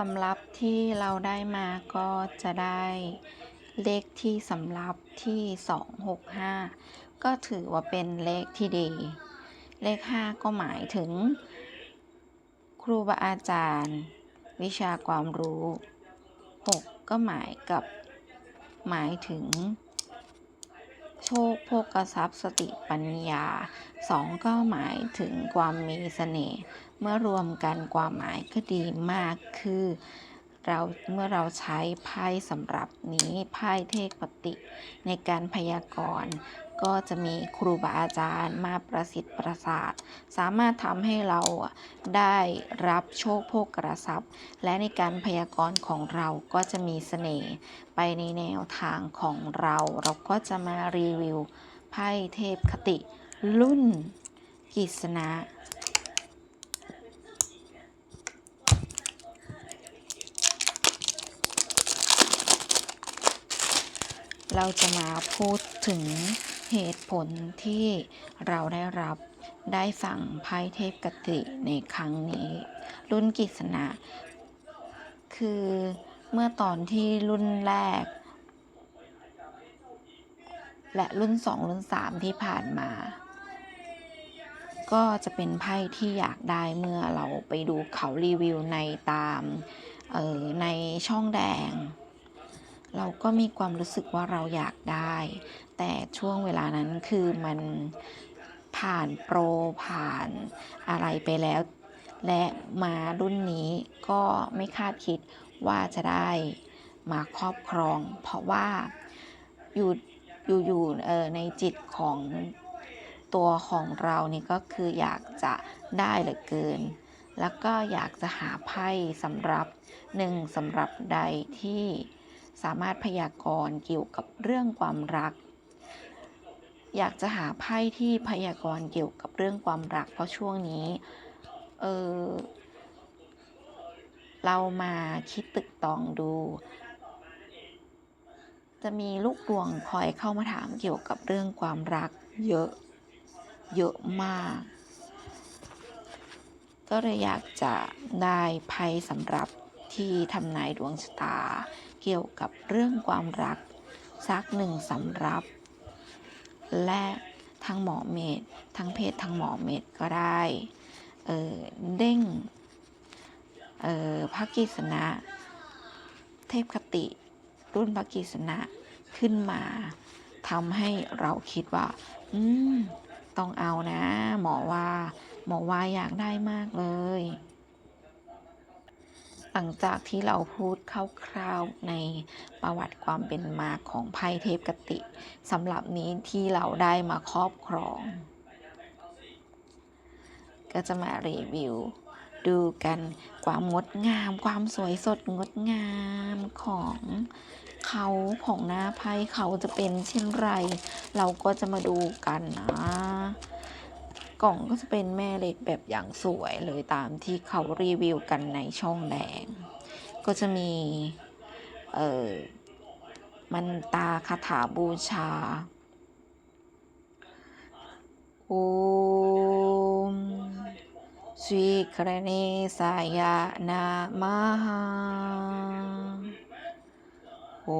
สำหรับที่เราได้มาก็จะได้เลขที่สำรับที่ 265 ก็ถือว่าเป็นเลขที่ดี เลข 5 ก็หมายถึง ครูบาอาจารย์ วิชาความรู้ 6 ก็หมายกับหมายถึง โชคโภกทรัพย์สติปัญญาสองก็หมายถึงความมีเสน่ห์เมื่อรวมกันความหมายก็ดีมากคือเราเมื่อเราใช้ไพ่สำหรับนี้ไพ่เทพปฏิในการพยากรณ์ ก็จะมีครูบาอาจารย์มาประสิทธิ์ประสาท สามารถทำให้เราได้รับโชคโภกทรัพย์และในการพยากรณ์ของเราก็จะมีเสน่ห์ไปในแนวทางของเรา เราก็จะมารีวิวไพ่เทพคติ รุ่นกิษณะเราจะมาพูดถึง เหตุผลที่เราได้รับได้สั่งไพ่เทพกติในครั้งนี้ รุ่นกิษณะ คือเมื่อตอนที่รุ่นแรก และรุ่น 2 รุ่น 3 ที่ผ่านมา ก็จะเป็นไพ่ที่อยากได้เมื่อเราไปดูเขารีวิวในตามออในช่องแดง เราก็มีความรู้สึกว่าเราอยากได้ แต่ช่วงเวลานั้นคือมันผ่านโปรผ่านอะไรไปแล้ว และมารุ่นนี้ก็ไม่คาดคิดว่าจะได้มาครอบครอง เพราะว่าอยู่อยู่อยู่เออในจิตของตัวของเรานี่ก็คืออยากจะได้เหลือเกิน แล้วก็อยากจะหาไพ่สำหรับหนึ่งสำหรับใดที่ สามารถพยากรณ์เกี่ยวกับเรื่องความรัก อยากจะหาไพ่ที่พยากรณ์เกี่ยวกับเรื่องความรัก เพราะช่วงนี้ เออเรามาคิดตึกตองดู จะมีลูกดวงคอยเข้ามาถามเกี่ยวกับเรื่องความรัก เยอะ เยอะมาก ก็เลยอยากจะได้ไพ่สำหรับที่ทำนายดวงชะตา เกี่ยวกับเรื่องความรัก สักหนึ่งสำรับ และทั้งหมอเมธทั้งเพศทั้งหมอเมธก็ได้เออเด้งเออพระกิษณะ เทพคติ รุ่นพระกิษณะขึ้นมาทำให้เราคิดว่า อืม ต้องเอานะ หมอว่า หมอว่าอยากได้มากเลย หลังจากที่เราพูดคร่าวๆในประวัติความเป็นมาของไพ่เทพกติสำหรับนี้ที่เราได้มาครอบครอง ก็จะมารีวิว ดูกันความงดงาม ความสวยสดงดงามของเขาของหน้าไพ่เขาจะเป็นเช่นไร เราก็จะมาดูกันนะ กล่องก็จะเป็นแม่เหล็กแบบอย่างสวยเลยตามที่เขารีวิวกันในช่องแดง ก็จะมี เอ่อมันตาคาถาบูชา โอมสีครเนสายะนามาโอ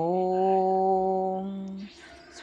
มสรีคเนามหาโอม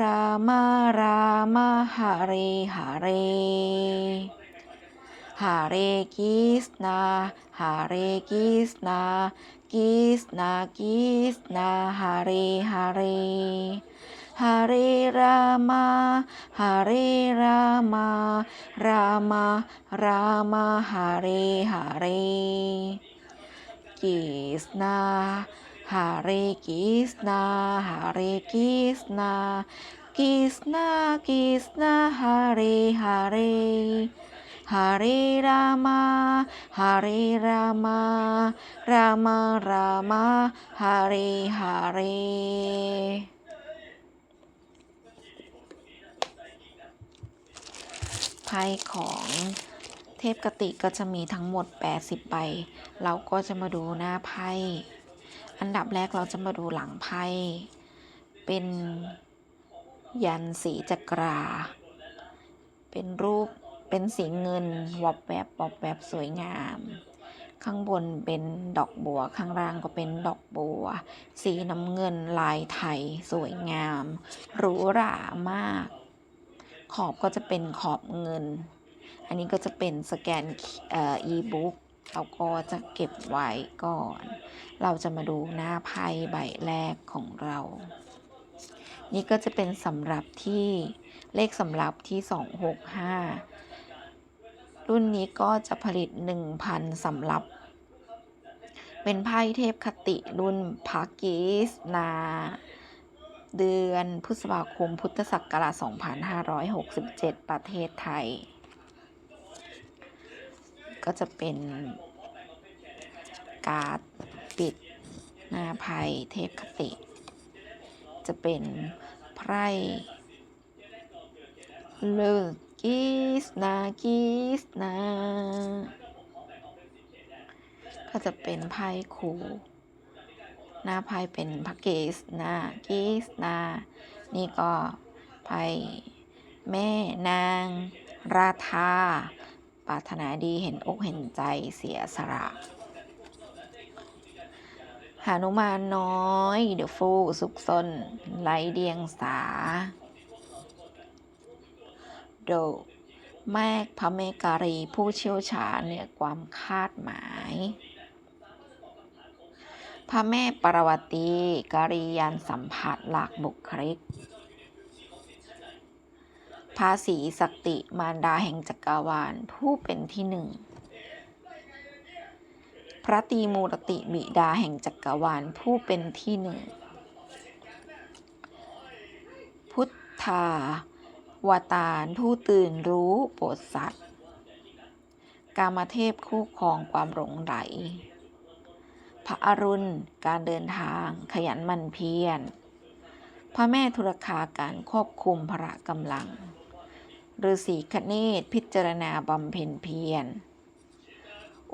รามารามาหาเรหาเร หาเรกิสนาหาเรกิสนากิสนากิสนาหาเรหาเรหาเรรามาหาเรรามารามารามาหาเรหาเรกิสนา หาเรกิสนาหาเรกิสนากิสนากิสนาหาเรหาเรหาเรรามาหาเรรามารามารามาหาเริหาริไพ่ของเทพกติก็จะมีทั้งหมด 80ใบ เราก็จะมาดูหน้าไพ่ อันดับแรกเราจะมาดูหลังไพ่เป็นยันสีจักรา เป็นรูปเป็นสีเงินวอบแบบวอบแบบสวยงาม ข้างบนเป็นดอกบัว ข้างล่างก็เป็นดอกบัว สีน้ำเงินลายไทยสวยงามหรูหรามาก ขอบก็จะเป็นขอบเงิน อันนี้ก็จะเป็นสแกนเอ่ออีบุ๊ก เราก็จะเก็บไว้ก่อน เราจะมาดูหน้าไพ่ใบแรกของเรา นี่ก็จะเป็นสำหรับที่เลขสำหรับที่ 265 รุ่นนี้ก็จะผลิต 1,000สำหรับ เป็นไพ่เทพคติรุ่นพากิสนาเดือนพฤษภาคมพุทธศักราช 2567 ประเทศไทย ก็จะเป็นการ์ดปิดนาไพ่เทพคติ จะเป็นไพ่เลิกกิสนากิสนาก็จะเป็นไพ่คูหน้าไพ่เป็นพระเกสนากิสนา นี่ก็ไพ่แม่นาง ราธา ปรารถนาดีเห็นอกเห็นใจเสียสละหานุมานน้อยเดี๋ยวฟูสุกซนไรเดียงสา โดแม่พระเมการีผู้เชี่ยวชาญเหนือความคาดหมาย พระแม่ปรวตีการียานสัมผัสหลักบุคลิก ภาษีสักติมารดาแห่งจักรวาล ผู้เป็นที่หนึ่ง พระตีมูรติบิดาแห่งจักรวาล ผู้เป็นที่หนึ่ง พุทธาวตารผู้ตื่นรู้โปรดสัตว์ กามเทพคู่ครองความหลงไหล พระอรุณการเดินทางขยันมันเพียรพระแม่ธุรคาการควบคุมพระกำลัง ฤาษีคเนศพิจารณาบำเพ็ญเพียร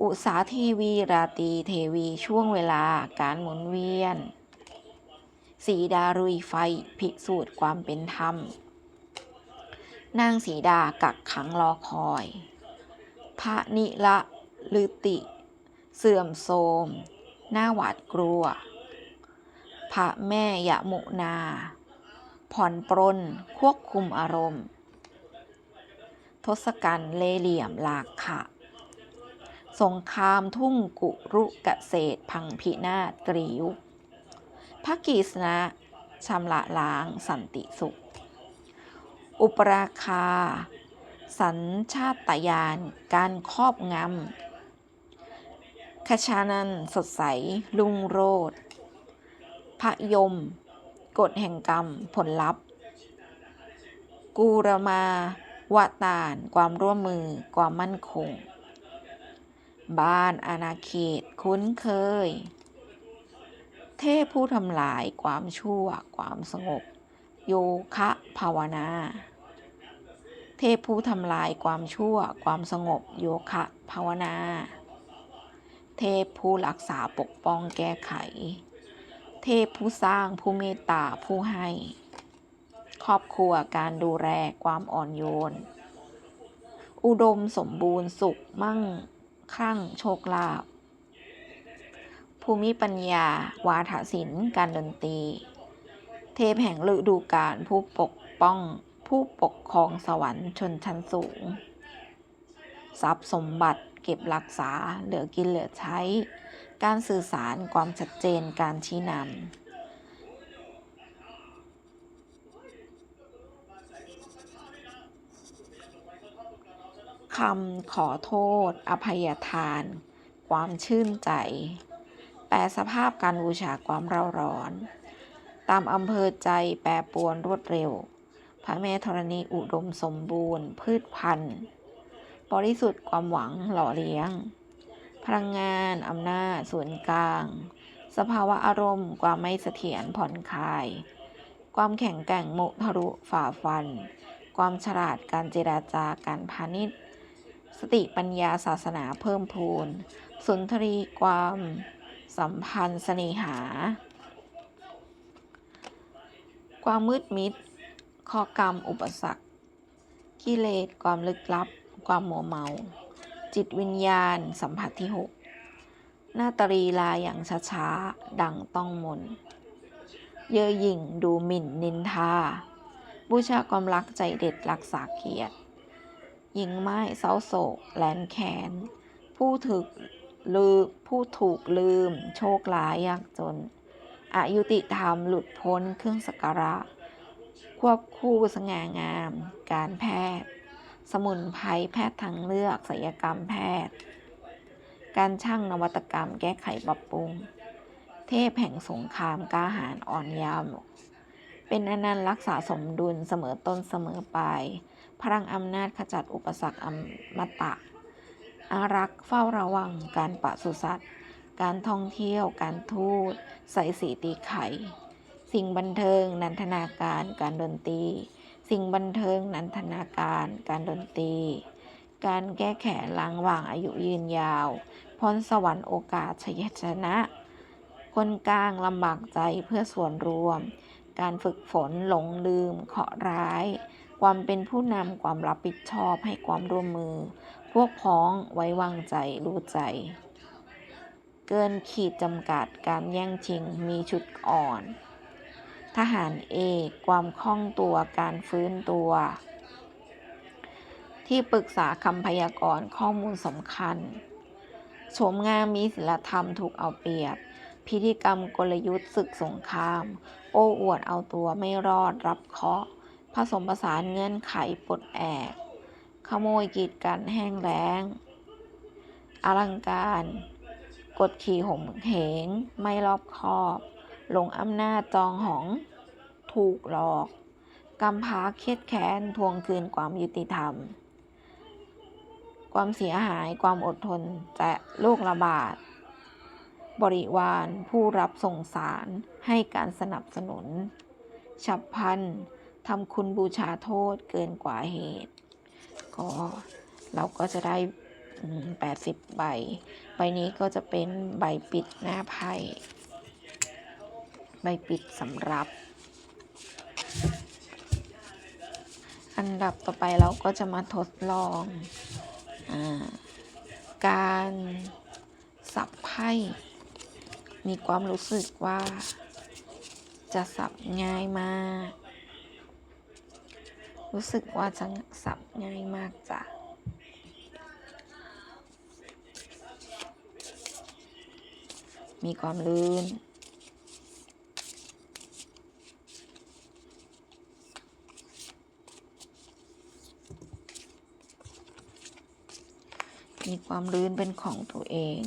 อุสาทีวีราตีเทวีช่วงเวลาการหมุนเวียน สีดารุยไฟพิสูจน์ความเป็นธรรม นางสีดากักขังรอคอย พระนิละลืติ เสื่อมโทรมหน้าหวาดกลัว พระแม่ยะมุนา ผ่อนปรนควบคุมอารมณ์ ทศกัณฐ์เล่ห์เหลี่ยมหลากขะสงครามทุ่งกุรุกเกษตรพังพินาศกรียุคพระกีสนะชำระล้างสันติสุข อุปราคา สัญชาตญาณการครอบงำคชานันสดใสลุงโรดพระยม กฎแห่งกรรมผลลัพธ์กูรมา วตารความร่วมมือ ความมั่นคง บ้านอาณาเขต คุ้นเคย เทพผู้ทำลาย ความชั่ว ความสงบ โยคะภาวนา เทพผู้ทำลาย ความชั่ว ความสงบ โยคะภาวนา เทพผู้รักษาปกป้องแก้ไข เทพผู้สร้างผู้เมตตาผู้ให้ ครอบครัวการดูแลความอ่อนโยน อุดมสมบูรณ์สุขมั่งคั่งโชคลาภภูมิปัญญา วาทศิลป์ การดนตรี เทพแห่งฤดูกาลผู้ปกป้อง ผู้ปกครองสวรรค์ชนชั้นสูง ทรัพย์สมบัติเก็บรักษาเหลือกินเหลือใช้ การสื่อสารความชัดเจนการชี้นำำขอโทษ อภัยทาน ความชื่นใจ แปลสภาพการบูชาความเร่าร้อน ตามอำเภอใจแปรปวนรวดเร็ว พระแม่ธรณีอุดมสมบูรณ์ พืชพันธุ์ บริสุทธิ์ความหวังหล่อเลี้ยง พลังงานอำนาจส่วนกลาง สภาวะอารมณ์ ความไม่เสถียรผ่อนคลาย ความแข็งแกร่งมุทะลุฝ่าฟันความฉลาดการเจราจาการพาณิชย์ สติปัญญาศาสนาเพิ่มพูน สุนทรีความสัมพันธ์เสน่หา ความมืดมิด ข้อกรรมอุปสรรค กิเลสความลึกลับ ความมัวเมา จิตวิญญาณสัมผัสที่หกหน้าตรีลาอย่างช้าๆ ดังต้องมน เย่อหยิ่งดูหมิ่นนินทา บูชาความรักใจเด็ดรักษาเกียรติ หญิงไม้เศร้าโศกแลนแขน ผู้ถูกลืมผู้ถูกลืม โชคร้ายยากจนอายุติธรรมหลุดพ้นเครื่องสักการะ ควบคู่สง่างาม การแพทย์ สมุนไพรแพทย์ทางเลือกศัลยกรรมแพทย์ การช่างนวัตกรรมแก้ไขปรับปรุง เทพแห่งสงครามกล้าหาญอ่อนยาว เป็นอนันต์รักษาสมดุลเสมอต้นเสมอปลาย พลังอำนาจขจัดอุปสรรคอมตะ อารักษ์เฝ้าระวังการปศุสัตว์การท่องเที่ยว การทูตใส่สีตีไข่ สิ่งบันเทิง นันทนาการ การดนตรี สิ่งบันเทิง นันทนาการ การดนตรี การแก้แขนล้างวางอายุยืนยาว พรสวรรค์โอกาสชัยชนะ คนกลางลำบากใจเพื่อส่วนรวม การฝึกฝนหลงลืมเคาะร้าย ความเป็นผู้นำความรับผิดชอบให้ความร่วมมือ พวกพ้องไว้วางใจรู้ใจ เกินขีดจำกัดการแย่งชิงมีชุดอ่อน ทหารเอกความคล่องตัวการฟื้นตัว ที่ปรึกษาคำพยากรณ์ข้อมูลสำคัญโฉมงามมีศิลธรรมถูกเอาเปรียบ พิธีกรรมกลยุทธ์ศึกสงคราม โอ้อวดเอาตัวไม่รอดรับเคาะ ผสมผสานเงื่อนไขปลดแอก ขโมยกีดกันแห้งแล้ง อลังการ กดขี่ห่มเหง ไม่รอบคอบหลงอำนาจจองหอง ถูกหลอกกำพร้าเครียดแค้นทวงคืนความยุติธรรม ความเสียหายความอดทนจะโรคระบาด บริวารผู้รับส่งสารให้การสนับสนุน ฉับพันทำคุณบูชาโทษเกินกว่าเหตุ ก็เราก็จะได้ 80 ใบ ใบนี้ก็จะเป็นใบปิดหน้าไพ่ใบปิดสำหรับ อันดับต่อไปเราก็จะมาทดลองอการสับไพ่ มีความรู้สึกว่า จะสับง่ายมาก รู้สึกว่าจะสับง่ายมากจ้ะมีความลื่น มีความลื่นเป็นของตัวเอง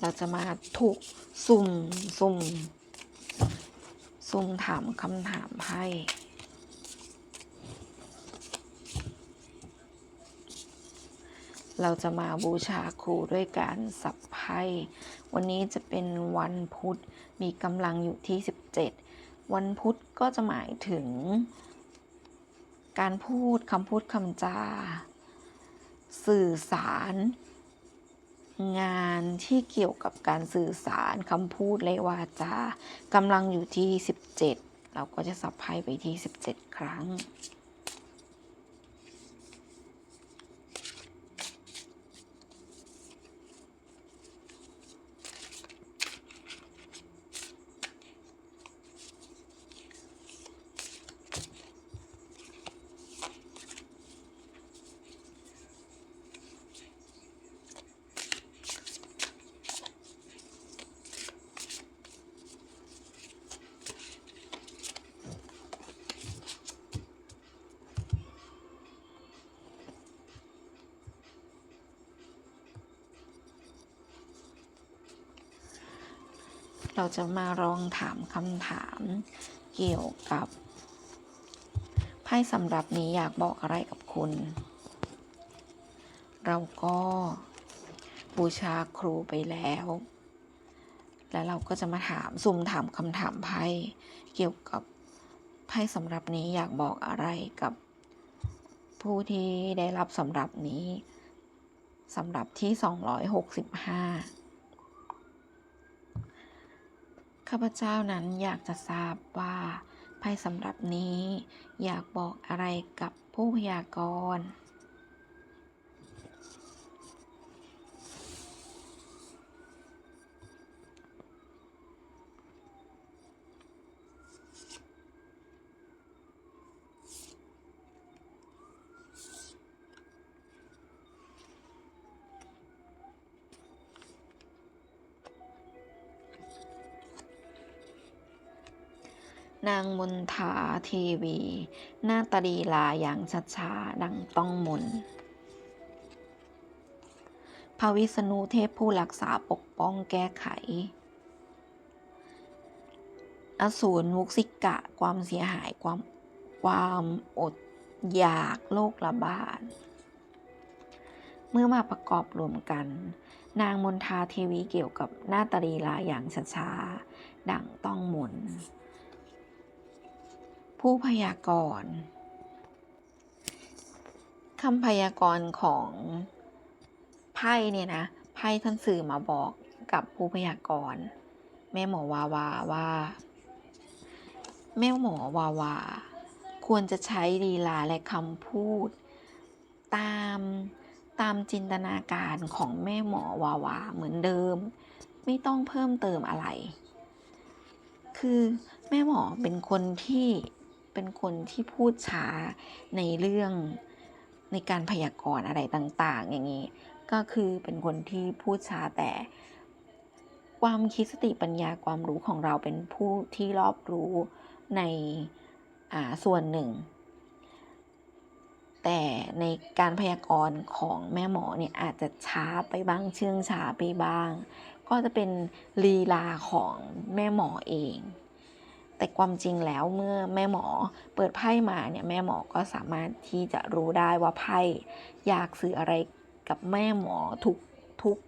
เราจะมาถูกสุ่มสุ่มสุ่มถามคำถามให้เราจะมาบูชาครูด้วยการสับไพ่วันนี้จะเป็นวันพุธมีกำลังอยู่ที่ 17 วันพุธก็จะหมายถึง การพูดคำพูดคำจา สื่อสาร งานที่เกี่ยวกับการสื่อสารคำพูดและวาจากำลังอยู่ที่ 17 เราก็จะสับไพ่ไปที่ 17 ครั้ง เราจะมาลองถามคำถามเกี่ยวกับไพ่สำหรับนี้อยากบอกอะไรกับคุณ เราก็บูชาครูไปแล้ว แล้วเราก็จะมาถามซุ่มถามคำถามไพ่เกี่ยวกับไพ่สำหรับนี้อยากบอกอะไรกับผู้ที่ได้รับสำหรับนี้สำหรับที่ 265 ข้าพเจ้านั้นอยากจะทราบว่าไพ่สำหรับนี้อยากบอกอะไรกับผู้พยากรณ์ นางมนทาเทวี หน้าตาดีลาอย่างชัดชาดังต้องมนพระวิษณุเทพผู้รักษาปกป้องแก้ไข อสูรมุกสิกะความเสียหายความความอดอยากโรคระบาด เมื่อมาประกอบรวมกัน นางมนทาเทวีเกี่ยวกับหน้าตาดีลาอย่างช้าๆดังต้องมน ผู้พยากรณ์คำพยากรณ์ของไพ่เนี่ยนะไพ่ท่านสื่อมาบอกกับผู้พยากรณ์แม่หมอวาวาว่า แม่หมอวาวา ควรจะใช้ลีลาและคำพูด ตามตามจินตนาการของแม่หมอวาวาเหมือนเดิม ไม่ต้องเพิ่มเติมอะไร คือแม่หมอเป็นคนที่ เป็นคนที่พูดช้าในเรื่องในการพยากรณ์อะไรต่างๆ อย่างนี้ ก็คือเป็นคนที่พูดช้าแต่ ความคิดสติปัญญาความรู้ของเราเป็นผู้ที่รอบรู้ในอ่าส่วนหนึ่ง แต่ในการพยากรณ์ของแม่หมอเนี่ยอาจจะช้าไปบ้างเชื่องช้าไปบ้าง ก็จะเป็นลีลาของแม่หมอเอง แต่ความจริงแล้วเมื่อแม่หมอเปิดไพ่มาเนี่ยแม่หมอก็สามารถที่จะรู้ได้ว่าไพ่อยากสื่ออะไรกับแม่หมอทุกทุก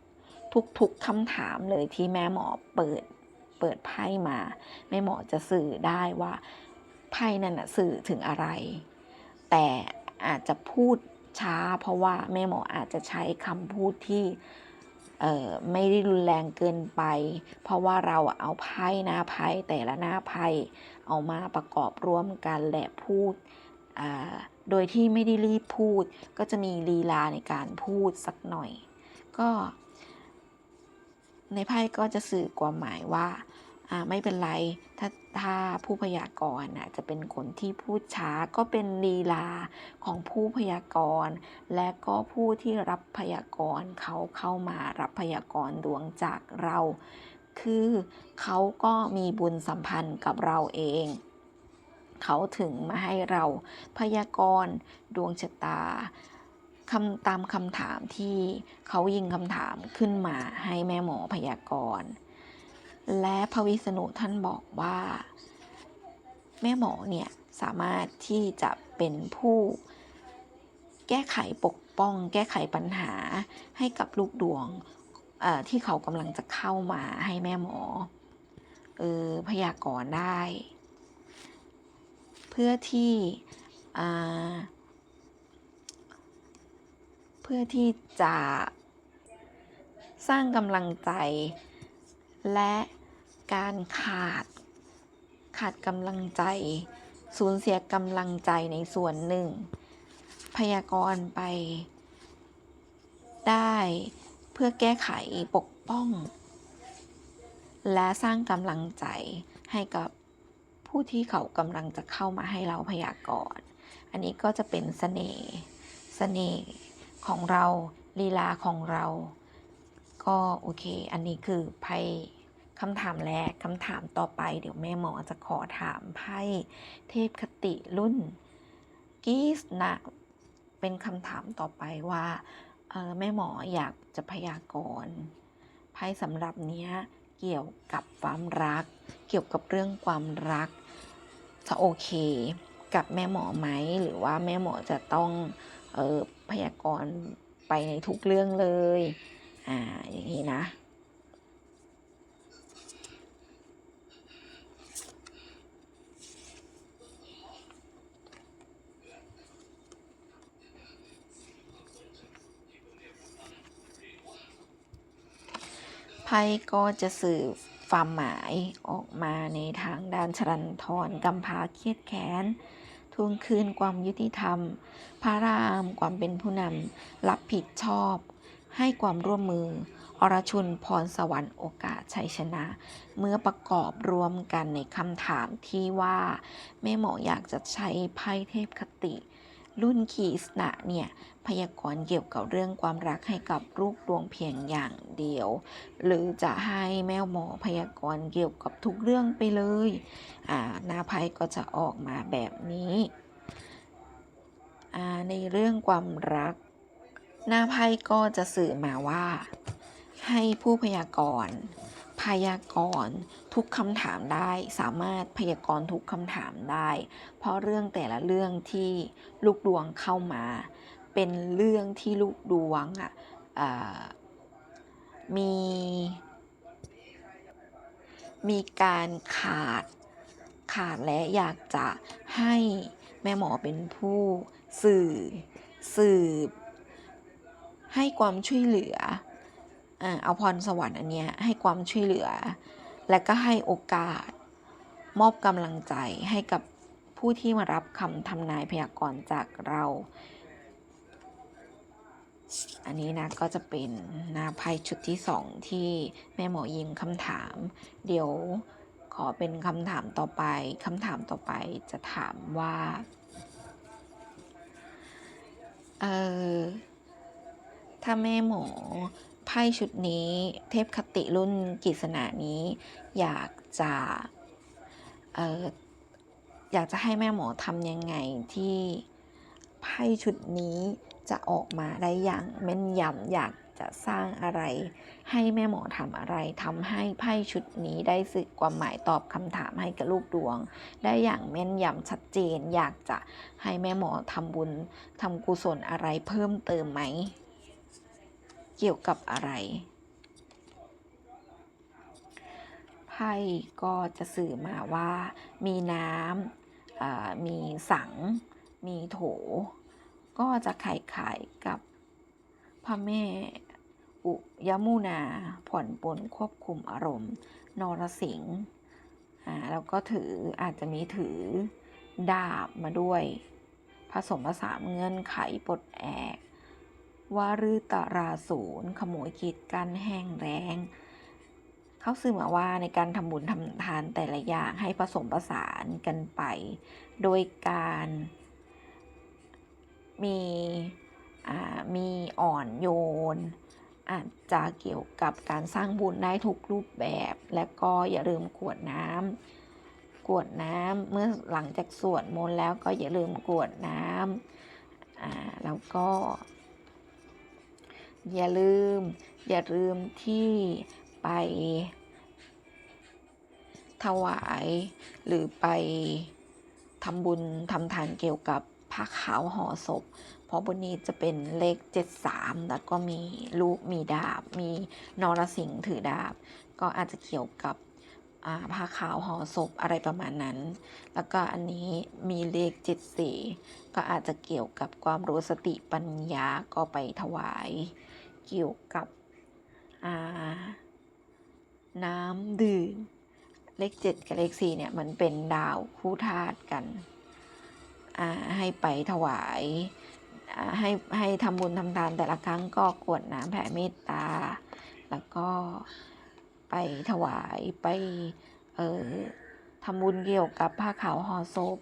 ทุกทุกคำถามเลยที่แม่หมอเปิดเปิดไพ่มา แม่หมอจะสื่อได้ว่าไพ่นั่นนะสื่อถึงอะไร แต่อาจจะพูดช้าเพราะว่าแม่หมออาจจะใช้คำพูดที่ ไม่ได้รุนแรงเกินไป เพราะว่าเราเอาไพ่หน้าไพ่แต่ละหน้าไพ่เอามาประกอบร่วมกันและพูดโดยที่ไม่ได้รีบพูด ก็จะมีลีลาในการพูดสักหน่อย ก็ ในไพ่ก็จะสื่อความหมายว่าไม่เป็นไร ถ้า ถ้าผู้พยากรณ์จะเป็นคนที่พูดช้าก็เป็นลีลาของผู้พยากรณ์ และก็ผู้ที่รับพยากรณ์เขาเข้ามารับพยากรณ์ดวงจากเรา คือเขาก็มีบุญสัมพันธ์กับเราเอง เขาถึงมาให้เราพยากรณ์ดวงชะตาคำตามคำถามที่เขายิงคำถามขึ้นมาให้แม่หมอพยากรณ์ และพระวิษณุท่านบอกว่า แม่หมอเนี่ยสามารถที่จะเป็นผู้แก้ไขปกป้อง แก้ไขปัญหาให้กับลูกดวงที่เขากำลังจะเข้ามาให้แม่หมอเออพยากรณ์ได้ เพื่อที่เพื่อที่จะสร้างกำลังใจและ การขาด ขาดกำลังใจ สูญเสียกำลังใจในส่วนหนึ่ง พยากรณ์ไปได้เพื่อแก้ไขปกป้อง และสร้างกำลังใจให้กับผู้ที่เขากำลังจะเข้ามาให้เราพยากรณ์ อันนี้ก็จะเป็นเสน่ห์ เสน่ห์ของเราลีลาของเรา ก็โอเค อันนี้คือไพ่ คำถามแรกคำถามต่อไป เดี๋ยวแม่หมอจะขอถามไพ่เทพคติรุ่นกีสนะเป็นคำถามต่อไปว่าออแม่หมออยากจะพยากรณ์ไพ่สำหรับเนี้ยเกี่ยวกับความรัก เกี่ยวกับเรื่องความรัก จะโอเคกับแม่หมอไหมหรือว่าแม่หมอจะต้องออพยากรณ์ไปในทุกเรื่องเลย อ่าอย่างนี้นะ ไพ่ก็จะสื่อความหมายออกมาในทางด้านชรันทรกำพาเครียดแค้นทวงคืนความยุติธรรม พระรามความเป็นผู้นำรับผิดชอบ ให้ความร่วมมือ อรชุนพรสวรรค์โอกาสชัยชนะ เมื่อประกอบรวมกันในคำถามที่ว่า แม่หมออยากจะใช้ไพ่เทพคติ รุ่นคีสนะเนี่ยพยากรณ์เกี่ยวกับเรื่องความรักให้กับลูกดวงเพียงอย่างเดียว หรือจะให้แม่หมอพยากรณ์เกี่ยวกับทุกเรื่องไปเลยอ่าหน้าไพ่ก็จะออกมาแบบนี้อ่าในเรื่องความรัก หน้าไพ่ก็จะสื่อมาว่า ให้ผู้พยากรณ์ พยากรณ์ทุกคำถามได้สามารถพยากรณ์ทุกคำถามได้ เพราะเรื่องแต่ละเรื่องที่ลูกดวงเข้ามา เป็นเรื่องที่ลูกดวงอะอ่ามี มีการขาดขาดและอยากจะให้แม่หมอเป็นผู้สื่อ สืบ ให้ความช่วยเหลือ เอาพรสวรรค์อันเนี้ยให้ความช่วยเหลือ และก็ให้โอกาส มอบกำลังใจให้กับผู้ที่มารับคำทำนายพยากรณ์จากเรา อันนี้นะก็จะเป็นนาไพ่ชุดที่สองที่แม่หมอยิงคำถาม เดี๋ยวขอเป็นคำถามต่อไปคำถามต่อไปจะถามว่าเออถ้าแม่หมอ ไพ่ชุดนี้เทพคติรุ่นกิษณานี้ อยากจะเอออยากจะให้แม่หมอทำยังไงที่ไพ่ชุดนี้จะออกมาได้อย่างแม่นยำอยากจะสร้างอะไร ให้แม่หมอทำอะไรทำให้ไพ่ชุดนี้ได้สื่อความหมายตอบคำถามให้กับลูกดวง ได้อย่างแม่นยำชัดเจน อยากจะให้แม่หมอทำบุญทำกุศลอะไรเพิ่มเติมไหม เกี่ยวกับอะไรไพ่ก็จะสื่อมาว่ามีน้ำมีสัง มีโถ ก็จะไข่ขายกับพระแม่อุยมุนาผ่อนปลนควบคุมอารมณ์ นรสิงห์แล้วก็ถืออาจจะมีถือดาบมาด้วย ผสมผสานเงื่อนไขปลดแอก วารืตราศูนย์ขโมยกีดกันแห้งแรงเขาสื่อมาว่าในการทำบุญทำทานแต่ละอย่างให้ผสมผสานกันไป โดยการมีอ่ามีอ่อนโยน อาจจะเกี่ยวกับการสร้างบุญได้ทุกรูปแบบ และก็อย่าลืมกวดน้ำกวดน้ำเมื่อหลังจากสวดมนต์แล้วก็อย่าลืมกวดน้ำอ่าแล้วก็ อย่าลืม อย่าลืมที่ไปถวายหรือไปทำบุญทำทานเกี่ยวกับผ้าขาวห่อศพ เพราะบนนี้จะเป็นเลข 73 แล้วก็มีลูกมีดาบ มีนรสิงห์ถือดาบ ก็อาจจะเกี่ยวกับอาผ้าขาวห่อศพอะไรประมาณนั้น แล้วก็อันนี้มีเลข 74 ก็อาจจะเกี่ยวกับความรู้สติปัญญาก็ไปถวาย เกี่ยวกับน้ำดื่ม เลข 7 กับเลข 4 เนี่ย มันเป็นดาวคู่ธาตุกันให้ไปถวายาให้ให้ทำบุญทำทานแต่ละครั้งก็กวดน้ำแผ่เมตตา แล้วก็ไปถวายไปเออทำบุญเกี่ยวกับผ้าขาวห่อศพ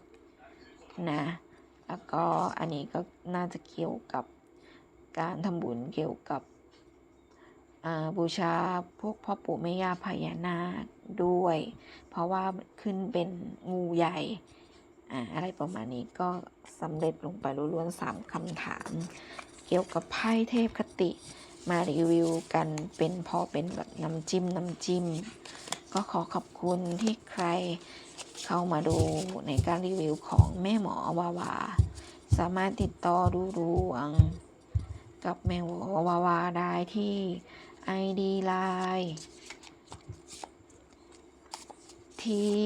นะแล้วก็อันนี้ก็น่าจะเกี่ยวกับการทำบุญเกี่ยวกับ บูชาพวกพ่อปู่แม่ย่าพญานาคด้วย เพราะว่าขึ้นเป็นงูใหญ่อ่าอะไรประมาณนี้ก็สำเร็จลงไปล้วนๆสามคำถาม เกี่ยวกับไพ่เทพคติมารีวิวกันเป็นพอเป็นแบบน้ำจิ้มน้ำจิ้ม ก็ขอขอบคุณที่ใครเข้ามาดูในการรีวิวของแม่หมอวาวา สามารถติดต่อดูดวง กับแม่หมอวาวาได้ที่ ID Line ที่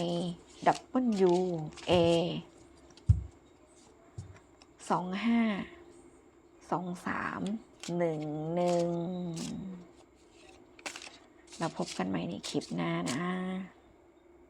I W A สองห้าสองสามหนึ่งหนึ่งเราพบกันใหม่ในคลิปหน้านะ